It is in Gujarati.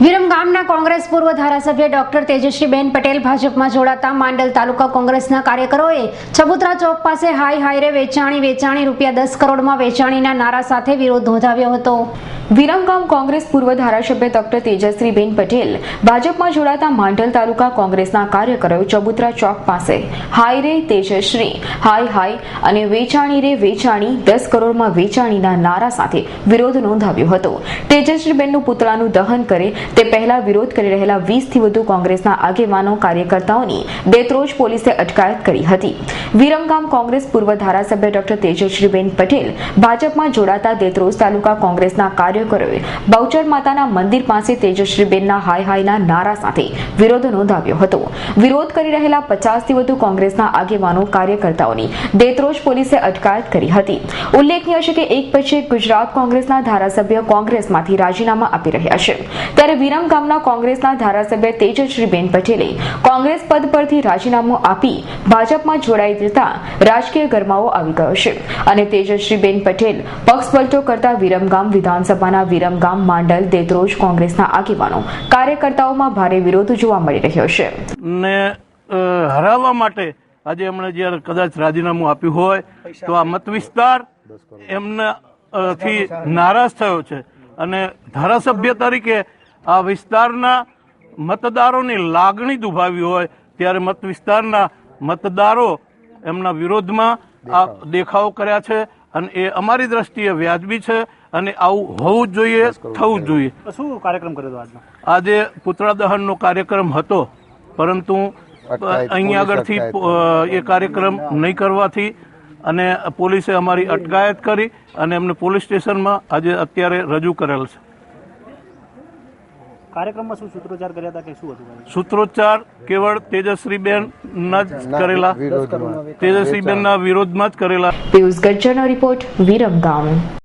વિરમગામના કોંગ્રેસ પૂર્વ ધારાસભ્ય ડોક્ટર તેજસ્વીબેન પટેલ ભાજપમાં જોડાતા માંડલ તાલુકા કોંગ્રેસના કાર્યકરોએ ચબુતરા ચોક પાસે હાઈ હાઈરે વેચાણી વેચાણી રૂપિયા દસ કરોડમાં વેચાણીના નારા સાથે વિરોધ નોંધાવ્યો હતો. વિરમગામ કોંગ્રેસ પૂર્વ ધારાસભ્ય ડોક્ટર તેજસ્વીબેન પટેલ ભાજપમાં જોડાતા માંડલ તાલુકા કોંગ્રેસના કાર્યકરો ચબુતરા ચોક પાસે. હાય રે તેજશ્રી, હાય હાય, અને વેચાણી રે વેચાણી, દસ કરોડમાં વેચાણીના નારા સાથે વિરોધ નોંધાવ્યો હતો. તેજશ્રીબેનનું પુતળાનું દહન કરે તે પહેલા વિરોધ કરી રહેલા વીસથી વધુ કોંગ્રેસના આગેવાનો, કાર્યકર્તાઓની દેત્રોજ પોલીસે અટકાયત કરી હતી. વિરમગામ કોંગ્રેસ પૂર્વ ધારાસભ્ય ડોક્ટર તેજશ્રીબેન પટેલ ભાજપમાં જોડાતા દેત્રોજ તાલુકા કોંગ્રેસના કાર્યકરોએ બહુચર માતાના મંદિર પાસે તેજશ્રીબેનના હાય હાયના નારા સાથે વિરોધ નોંધાવ્યો હતો. વિરોધ કરી રહેલા પચાસથી વધુ કોંગ્રેસના આગેવાનો કાર્યકર્તાઓની દેતરોજ પોલીસે અટકાયત કરી હતી. ઉલ્લેખનીય છે કે એક પછી ગુજરાત કોંગ્રેસના ધારાસભ્ય કોંગ્રેસમાંથી રાજીનામા આપી રહ્યા છે. ત્યારે વિરમ ગામના કોંગ્રેસના ધારાસભ્ય તેજશ્રીબેન પટેલે કોંગ્રેસ પદ પરથી રાજીનામું આપી ભાજપમાં જોડાઈ દેતા રાજકીય ગરમાવો આવી ગયો છે. અને તેજશ્રીબેન પટેલ પક્ષ પલટો કરતા વિરમગામ વિધાનસભાના વિરમગામ માંડલ દેત્રોજ કોંગ્રેસના આગેવાનો કાર્યકર્તાઓમાં ભારે વિરોધ જોવા મળી રહ્યો છે. ને હરાવવા માટે આજે એમણે જ્યારે કદાચ રાજીનામું આપ્યું હોય તો આ મત વિસ્તાર એમને થી નારાજ થયો છે. અને ધારાસભ્ય તરીકે આ વિસ્તારના મતદારોની લાગણી દુભાવી હોય ત્યારે મત વિસ્તારના મતદારો એમના વિરોધમાં આ દેખાવો કર્યા છે. અને એ અમારી દ્રષ્ટિએ વ્યાજબી છે. અને આવું હોવું જ જોઈએ થવું જ જોઈએ. શું કાર્યક્રમ કર્યો હતો આજનો? આજે પુતળા દહનનો કાર્યક્રમ હતો પરંતુ અહીંયા આગળથી એ કાર્યક્રમ નહીં કરવાથી અને પોલીસે અમારી અટકાયત કરી અને એમને પોલીસ સ્ટેશનમાં આજે અત્યારે રજૂ કરેલ છે. કાર્યક્રમમાં શું સૂત્રોચ્ચાર કર્યા હતા કે શું હતું કાર્યક્રમ? સૂત્રોચ્ચાર કેવળ તેજશ્રીબેન ના જ કરેલા. તેજશ્રીબેનના વિરોધમાં જ કરેલા. પિયુષ ગજ્જરનો રિપોર્ટ વિરમગામ.